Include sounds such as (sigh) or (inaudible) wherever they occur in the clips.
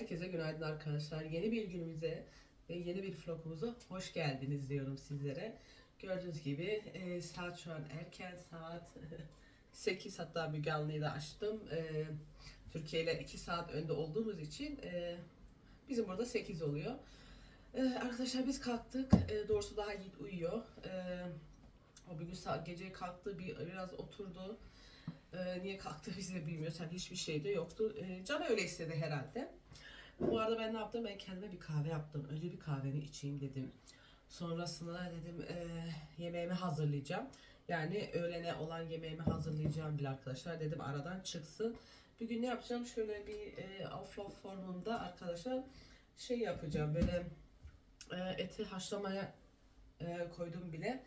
Herkese günaydın arkadaşlar. Yeni bir günümüze ve yeni bir vlogumuza hoş geldiniz diyorum sizlere. Gördüğünüz gibi e, saat şu an erken saat (laughs) 8 hatta Müge Anlı'yı da açtım. E, Türkiye ile 2 saat önde olduğumuz için e, bizim burada 8 oluyor. E, arkadaşlar biz kalktık. E, doğrusu daha Yiğit uyuyor. E, o bir gün gece kalktı bir biraz oturdu. Ee, niye kalktı biz de bilmiyoruz. Hiçbir şey de yoktu. Ee, Can öyle istedi herhalde. Bu arada ben ne yaptım? Ben kendime bir kahve yaptım. Önce bir kahvemi içeyim dedim. Sonrasında dedim e, yemeğimi hazırlayacağım. Yani öğlene olan yemeğimi hazırlayacağım bile arkadaşlar. Dedim aradan çıksın. Bir gün ne yapacağım? Şöyle bir e, offload formunda arkadaşlar şey yapacağım. Böyle e, eti haşlamaya e, koydum bile.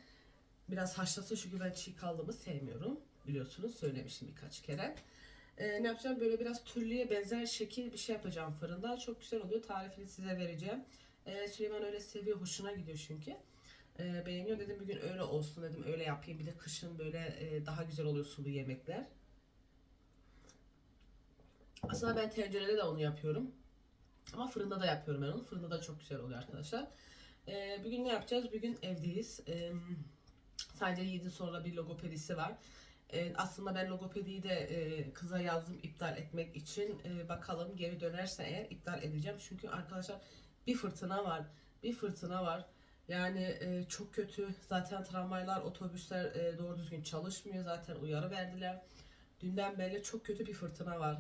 Biraz haşlasın çünkü ben çiğ kaldığımı sevmiyorum. Biliyorsunuz söylemiştim birkaç kere. Ee, ne yapacağım? Böyle biraz türlüye benzer şekil bir şey yapacağım fırında. Çok güzel oluyor. Tarifini size vereceğim. Ee, Süleyman öyle seviyor. Hoşuna gidiyor çünkü. Ee, beğeniyor dedim bir gün öyle olsun dedim. Öyle yapayım. Bir de kışın böyle e, daha güzel oluyor sulu yemekler. Aslında ben tencerede de onu yapıyorum. Ama fırında da yapıyorum ben onu. Fırında da çok güzel oluyor arkadaşlar. Ee, bugün ne yapacağız? Bugün evdeyiz. Ee, sadece 7 sonra bir logopedisi var. Ee, aslında ben logopediyi de e, kıza yazdım iptal etmek için. Ee, bakalım geri dönerse eğer iptal edeceğim. Çünkü arkadaşlar bir fırtına var. Bir fırtına var. Yani e, çok kötü. Zaten tramvaylar, otobüsler e, doğru düzgün çalışmıyor. Zaten uyarı verdiler. Dünden beri çok kötü bir fırtına var.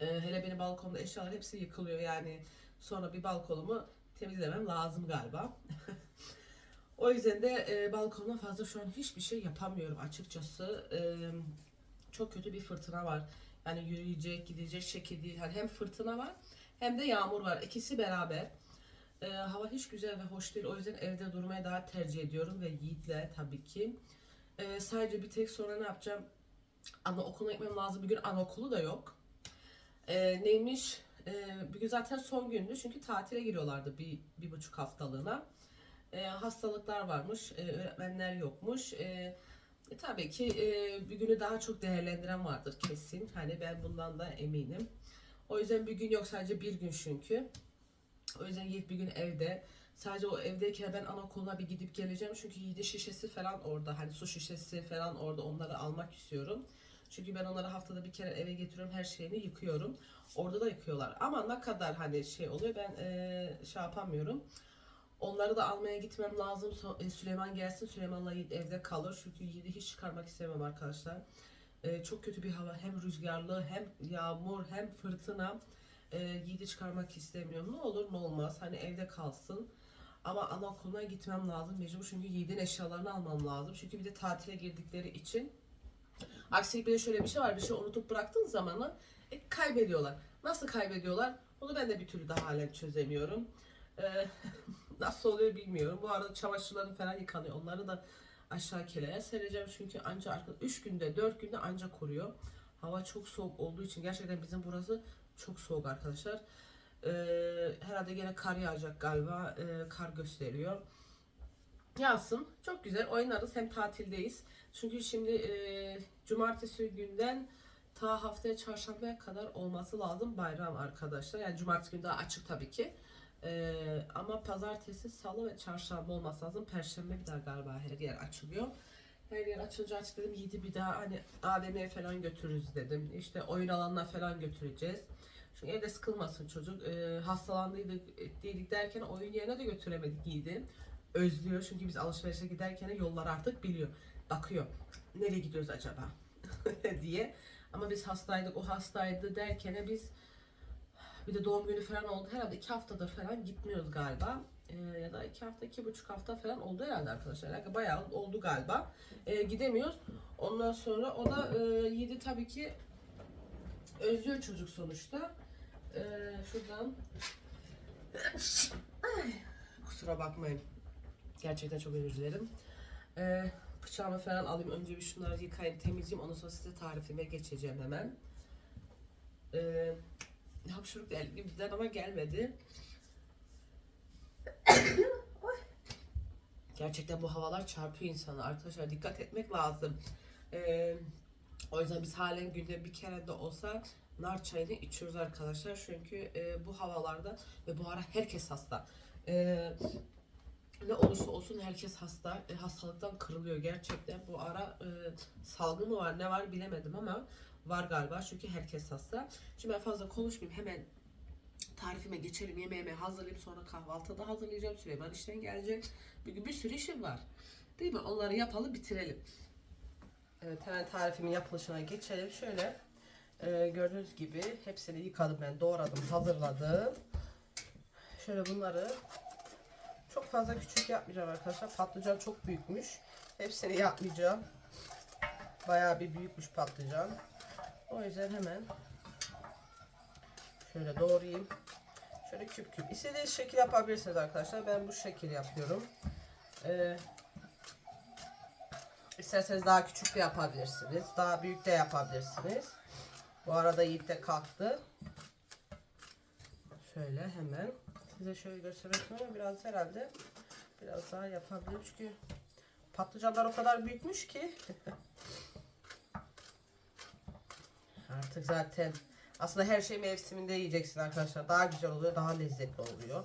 E, hele benim balkonda eşyalar hepsi yıkılıyor. Yani sonra bir balkonumu temizlemem lazım galiba. (laughs) O yüzden de e, balkonda fazla şu an hiçbir şey yapamıyorum açıkçası. E, çok kötü bir fırtına var. Yani yürüyecek, gidecek şekil değil. Hani hem fırtına var hem de yağmur var. İkisi beraber. E, hava hiç güzel ve hoş değil. O yüzden evde durmayı daha tercih ediyorum ve Yiğit'le tabii ki. E, sadece bir tek sonra ne yapacağım? Anaokuluna gitmem lazım. Bir gün anaokulu da yok. E, neymiş? E, bugün zaten son gündü çünkü tatile giriyorlardı bir, bir buçuk haftalığına e, hastalıklar varmış, e, öğretmenler yokmuş. E, e, tabii ki e, bir günü daha çok değerlendiren vardır kesin. Hani ben bundan da eminim. O yüzden bir gün yok sadece bir gün çünkü. O yüzden Yiğit bir gün evde. Sadece o evdeyken ben anaokuluna bir gidip geleceğim. Çünkü Yiğit'in şişesi falan orada. Hani su şişesi falan orada onları almak istiyorum. Çünkü ben onları haftada bir kere eve getiriyorum. Her şeyini yıkıyorum. Orada da yıkıyorlar. Ama ne kadar hani şey oluyor ben e, şey yapamıyorum. Onları da almaya gitmem lazım. E, Süleyman gelsin. Süleyman'la evde kalır. Çünkü Yiğit'i hiç çıkarmak istemem arkadaşlar. E, çok kötü bir hava. Hem rüzgarlı hem yağmur hem fırtına. E, Yiğit'i çıkarmak istemiyorum. Ne olur ne olmaz. Hani evde kalsın. Ama anaokuluna gitmem lazım. Mecbur çünkü Yiğit'in eşyalarını almam lazım. Çünkü bir de tatile girdikleri için. Aksilik bir de şöyle bir şey var. Bir şey unutup bıraktığın zamanı e, kaybediyorlar. Nasıl kaybediyorlar? Onu ben de bir türlü daha halen çözemiyorum. E, (laughs) Nasıl oluyor bilmiyorum. Bu arada çamaşırlarım falan yıkanıyor. Onları da aşağı keleye sereceğim. Çünkü ancak 3 günde 4 günde ancak kuruyor. Hava çok soğuk olduğu için gerçekten bizim burası çok soğuk arkadaşlar. Ee, herhalde gene kar yağacak galiba. Ee, kar gösteriyor. Yağsın. Çok güzel oynarız. Hem tatildeyiz. Çünkü şimdi e, cumartesi günden ta haftaya çarşambaya kadar olması lazım bayram arkadaşlar. Yani cumartesi günü daha açık tabii ki. Ee, ama pazartesi, salı ve çarşamba olması lazım. Perşembe bir daha galiba her yer açılıyor. Her yer açılınca açık dedim. Yiğit'i bir daha hani AVM'ye falan götürürüz dedim. İşte oyun alanına falan götüreceğiz. Çünkü evde sıkılmasın çocuk. Ee, hastalandıydık ettiydik derken oyun yerine de götüremedik Yiğit'i. Özlüyor çünkü biz alışverişe giderken yollar artık biliyor. Bakıyor. Nereye gidiyoruz acaba? (laughs) diye. Ama biz hastaydık, o hastaydı derken biz bir de doğum günü falan oldu. Herhalde iki haftadır falan gitmiyoruz galiba. Ee, ya da iki hafta, iki buçuk hafta falan oldu herhalde arkadaşlar. Yani bayağı oldu galiba. Ee, gidemiyoruz. Ondan sonra o da e, yedi tabii ki özlüyor çocuk sonuçta. Ee, şuradan kusura bakmayın. Gerçekten çok özür dilerim. Ee, bıçağımı falan alayım. Önce bir şunları yıkayayım, temizleyeyim. Ondan sonra size tarifime geçeceğim hemen. Ee, hapşuruk geldi gibiden ama gelmedi. Gerçekten bu havalar çarpıyor insanı arkadaşlar dikkat etmek lazım. Ee, o yüzden biz halen günde bir kere de olsa nar çayını içiyoruz arkadaşlar. Çünkü e, bu havalarda ve bu ara herkes hasta. E, ne olursa olsun herkes hasta. E, hastalıktan kırılıyor gerçekten. Bu ara e, salgı mı var ne var bilemedim ama var galiba. Çünkü herkes hasta. Şimdi ben fazla konuşmayayım. Hemen tarifime geçelim. Yemeğimi hazırlayıp sonra kahvaltıda hazırlayacağım. Süleyman işten gelecek. Bugün bir sürü işim var. Değil mi? Onları yapalım bitirelim. Evet hemen tarifimin yapılışına geçelim. Şöyle e, gördüğünüz gibi hepsini yıkadım ben. Doğradım, hazırladım. Şöyle bunları çok fazla küçük yapmayacağım arkadaşlar. Patlıcan çok büyükmüş. Hepsini yapmayacağım. Bayağı bir büyükmüş patlıcan. O yüzden hemen şöyle doğrayayım. Şöyle küp küp. İstediğiniz şekil yapabilirsiniz arkadaşlar. Ben bu şekil yapıyorum. Ee, isterseniz daha küçük de yapabilirsiniz. Daha büyük de yapabilirsiniz. Bu arada Yiğit de kalktı. Şöyle hemen size şöyle göstermek istiyorum biraz herhalde biraz daha yapabilirim çünkü patlıcanlar o kadar büyükmüş ki (laughs) artık zaten aslında her şey mevsiminde yiyeceksin arkadaşlar daha güzel oluyor daha lezzetli oluyor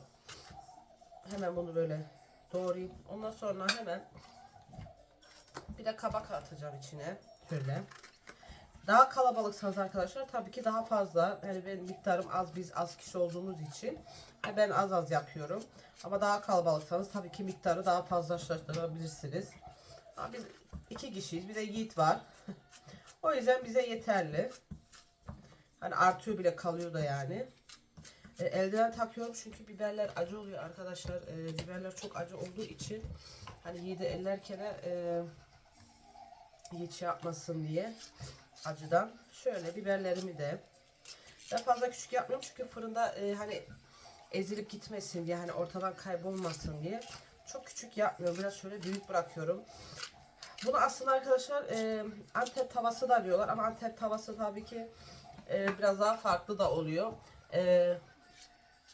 hemen bunu böyle doğrayayım ondan sonra hemen bir de kabak atacağım içine şöyle daha kalabalıksanız arkadaşlar tabii ki daha fazla. Yani benim miktarım az biz az kişi olduğumuz için ben az az yapıyorum. Ama daha kalabalıksanız tabii ki miktarı daha fazlalaştırabilirsiniz. Ama biz iki kişiyiz. Bir de Yiğit var. (laughs) o yüzden bize yeterli. Hani artıyor bile kalıyor da yani. E, eldiven takıyorum çünkü biberler acı oluyor arkadaşlar. E, biberler çok acı olduğu için hani Yiğit'i ellerken e, şey yapmasın diye acıdan. Şöyle biberlerimi de ben fazla küçük yapmıyorum çünkü fırında e, hani ezilip gitmesin diye hani ortadan kaybolmasın diye çok küçük yapmıyorum. Biraz şöyle büyük bırakıyorum. Bunu aslında arkadaşlar e, Antep tavası da diyorlar ama Antep tavası tabii ki e, biraz daha farklı da oluyor. E,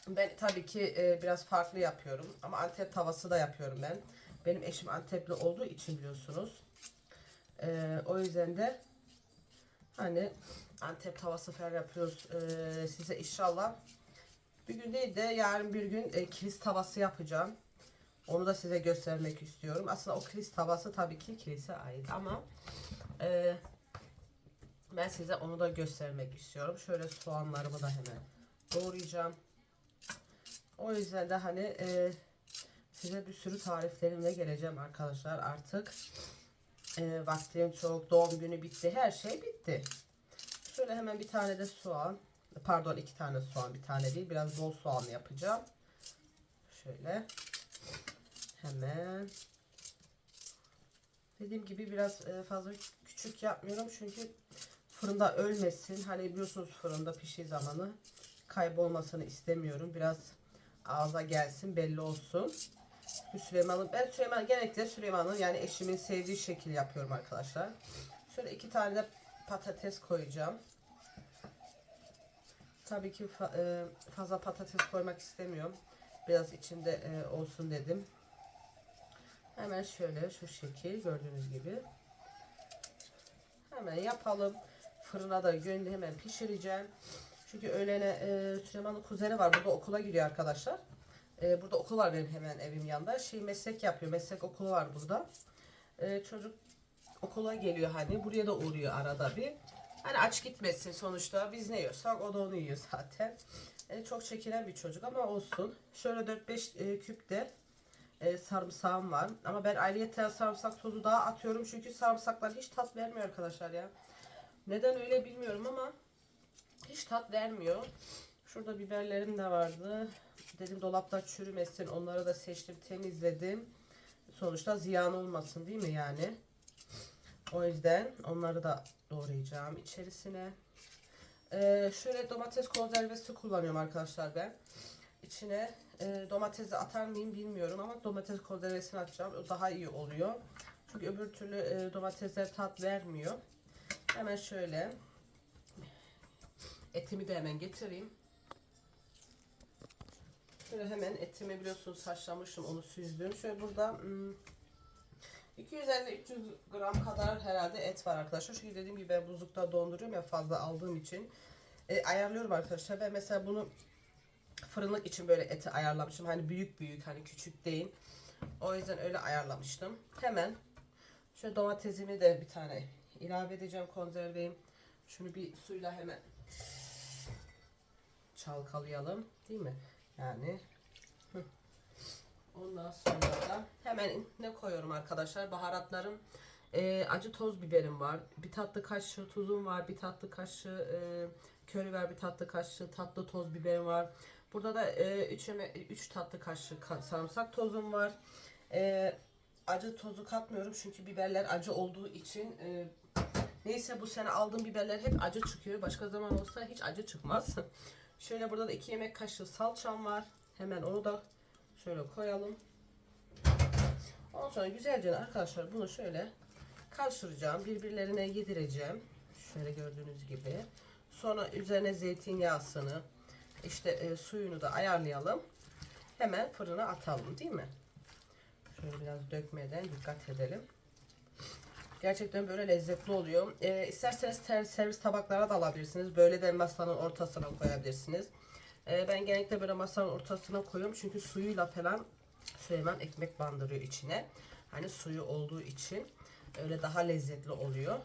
ben tabii ki e, biraz farklı yapıyorum ama Antep tavası da yapıyorum ben. Benim eşim Antepli olduğu için biliyorsunuz. E, o yüzden de Hani Antep tavası falan yapıyoruz ee, size inşallah. Bir gün değil de yarın bir gün e, kilis tavası yapacağım. Onu da size göstermek istiyorum. Aslında o kilis tavası tabii ki kilise ait ama e, ben size onu da göstermek istiyorum. Şöyle soğanlarımı da hemen doğrayacağım. O yüzden de hani e, size bir sürü tariflerimle geleceğim arkadaşlar artık. E, vaktim çok, doğum günü bitti, her şey bitti. Şöyle hemen bir tane de soğan, pardon iki tane soğan, bir tane değil, biraz bol soğan yapacağım. Şöyle hemen dediğim gibi biraz e, fazla küçük yapmıyorum çünkü fırında ölmesin. Hani biliyorsunuz fırında pişiği zamanı kaybolmasını istemiyorum. Biraz ağza gelsin belli olsun. Süleyman'ın ben Süleyman genellikle Süleyman'ın yani eşimin sevdiği şekil yapıyorum arkadaşlar. Şöyle iki tane de patates koyacağım. Tabii ki e, fazla patates koymak istemiyorum. Biraz içinde e, olsun dedim. Hemen şöyle şu şekil gördüğünüz gibi. Hemen yapalım. Fırına da gönlü hemen pişireceğim. Çünkü öğlene e, Süleyman'ın kuzeni var. Burada okula gidiyor arkadaşlar. E, burada okul var benim hemen evim yanında. Şey meslek yapıyor. Meslek okulu var burada. E, çocuk okula geliyor hani. Buraya da uğruyor arada bir. Hani aç gitmesin sonuçta. Biz ne yiyorsak o da onu yiyor zaten. E, çok çekilen bir çocuk ama olsun. Şöyle 4-5 e, küp de e, sarımsağım var. Ama ben ayrıyeten sarımsak tozu daha atıyorum. Çünkü sarımsaklar hiç tat vermiyor arkadaşlar ya. Neden öyle bilmiyorum ama hiç tat vermiyor. Şurada biberlerim de vardı. Dedim dolapta çürümesin. Onları da seçtim, temizledim. Sonuçta ziyan olmasın değil mi yani? O yüzden onları da doğrayacağım içerisine. Ee, şöyle domates konservesi kullanıyorum arkadaşlar ben. İçine e, domatesi atar mıyım bilmiyorum ama domates konservesini atacağım. O daha iyi oluyor. Çünkü öbür türlü e, domatesler tat vermiyor. Hemen şöyle etimi de hemen getireyim. Şöyle hemen etimi biliyorsunuz haşlamışım onu süzdüm. Şöyle burada hmm, 250-300 gram kadar herhalde et var arkadaşlar. Çünkü dediğim gibi ben buzlukta donduruyorum ya fazla aldığım için. e, ayarlıyorum arkadaşlar. Ben mesela bunu fırınlık için böyle eti ayarlamışım. Hani büyük büyük hani küçük değil. O yüzden öyle ayarlamıştım. Hemen şöyle domatesimi de bir tane ilave edeceğim konserveyim. Şunu bir suyla hemen çalkalayalım. Değil mi? Yani ondan sonra da hemen ne koyuyorum arkadaşlar? Baharatlarım e, acı toz biberim var. Bir tatlı kaşığı tuzum var. Bir tatlı kaşığı e, köri ver. Bir tatlı kaşığı tatlı toz biberim var. Burada da 3 e, üç tatlı kaşığı ka- sarımsak tozum var. E, acı tozu katmıyorum çünkü biberler acı olduğu için e, neyse bu sene aldığım biberler hep acı çıkıyor. Başka zaman olsa hiç acı çıkmaz. (laughs) Şöyle burada da 2 yemek kaşığı salçam var. Hemen onu da şöyle koyalım. Ondan sonra güzelce arkadaşlar bunu şöyle karıştıracağım. Birbirlerine yedireceğim. Şöyle gördüğünüz gibi. Sonra üzerine zeytinyağısını işte e, suyunu da ayarlayalım. Hemen fırına atalım değil mi? Biraz dökmeden dikkat edelim. Gerçekten böyle lezzetli oluyor. E, isterseniz ter- servis tabaklara da alabilirsiniz. Böyle de masanın ortasına koyabilirsiniz. E, ben genellikle böyle masanın ortasına koyuyorum. Çünkü suyuyla falan Süleyman ekmek bandırıyor içine. Hani suyu olduğu için öyle daha lezzetli oluyor.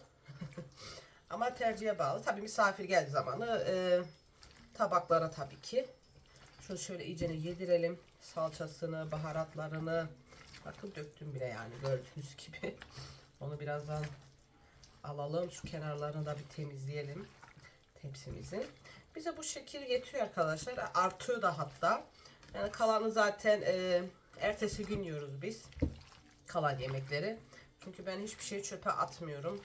(laughs) Ama tercihe bağlı. Tabii misafir geldiği zamanı e, tabaklara tabii ki. Şunu şöyle iyicene yedirelim. Salçasını, baharatlarını. Bakın döktüm bile yani gördüğünüz gibi. (laughs) Onu birazdan alalım. Şu kenarlarını da bir temizleyelim. Tepsimizin. Bize bu şekil yetiyor arkadaşlar. Artıyor da hatta. Yani kalanı zaten e, ertesi gün yiyoruz biz. Kalan yemekleri. Çünkü ben hiçbir şey çöpe atmıyorum.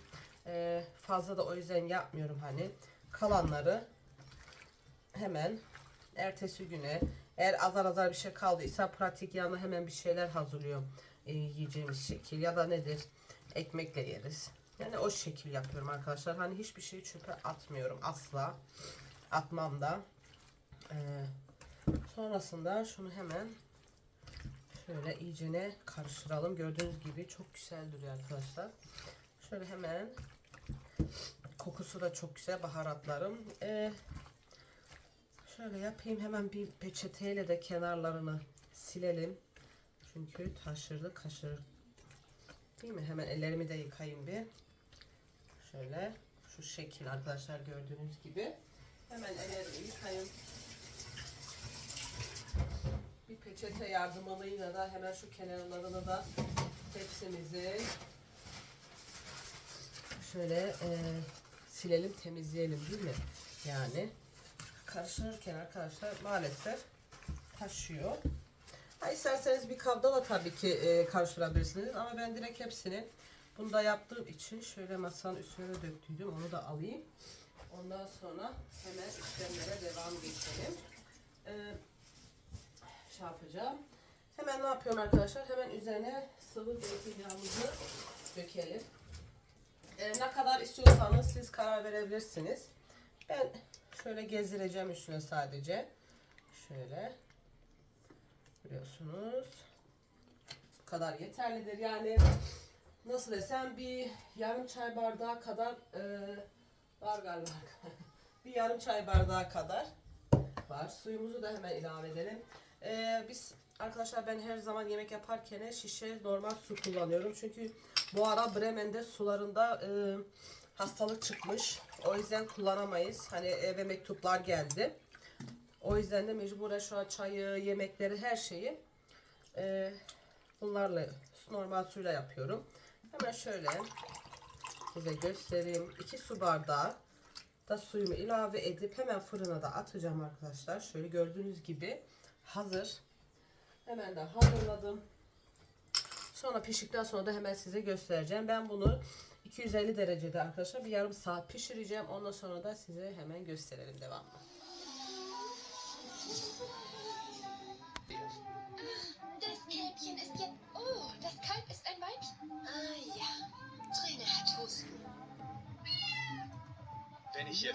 E, fazla da o yüzden yapmıyorum hani. Kalanları hemen ertesi güne eğer azar azar bir şey kaldıysa pratik yanına hemen bir şeyler hazırlıyorum. E, yiyeceğimiz şekil ya da nedir? Ekmekle yeriz. Yani o şekil yapıyorum arkadaşlar. Hani hiçbir şeyi çöpe atmıyorum asla. Atmam da. Ee, sonrasında şunu hemen şöyle iyicene karıştıralım. Gördüğünüz gibi çok güzel duruyor arkadaşlar. Şöyle hemen kokusu da çok güzel baharatlarım. Ee, şöyle yapayım hemen bir peçeteyle de kenarlarını silelim. Çünkü taşırdı kaşır. Değil mi? Hemen ellerimi de yıkayayım bir. Şöyle şu şekil arkadaşlar gördüğünüz gibi. Hemen ellerimi yıkayın. Bir peçete yardımıyla da hemen şu kenarlarını da tepsimizi şöyle e, silelim temizleyelim değil mi? Yani karıştırırken arkadaşlar maalesef taşıyor. Ha, isterseniz bir kabda da tabii ki e, karıştırabilirsiniz ama ben direkt hepsini bunda yaptığım için şöyle masanın üstüne döktüydüm onu da alayım. Ondan sonra hemen işlemlere devam geçelim. Ee, şey yapacağım. Hemen ne yapıyorum arkadaşlar? Hemen üzerine sıvı zeytinyağımızı dökelim. Ee, ne kadar istiyorsanız siz karar verebilirsiniz. Ben şöyle gezdireceğim üstüne sadece. Şöyle. Biliyorsunuz. Bu kadar yeterlidir. Yani nasıl desem bir yarım çay bardağı kadar e, var galiba. (laughs) bir yarım çay bardağı kadar var. Suyumuzu da hemen ilave edelim. E, biz arkadaşlar ben her zaman yemek yaparken şişe normal su kullanıyorum. Çünkü bu ara Bremen'de sularında e, hastalık çıkmış. O yüzden kullanamayız. Hani eve mektuplar geldi. O yüzden de mecburen şu an çayı, yemekleri, her şeyi e, bunlarla normal suyla yapıyorum. Hemen şöyle size göstereyim. 2 su bardağı da suyumu ilave edip hemen fırına da atacağım arkadaşlar. Şöyle gördüğünüz gibi hazır. Hemen de hazırladım. Sonra piştikten sonra da hemen size göstereceğim. Ben bunu 250 derecede arkadaşlar bir yarım saat pişireceğim. Ondan sonra da size hemen gösterelim devamlı. Das Kälbchen ist jetzt. Oh, das Kalb ist ein Weibchen. Ah ja. Träne hat Husten. Wenn ich hier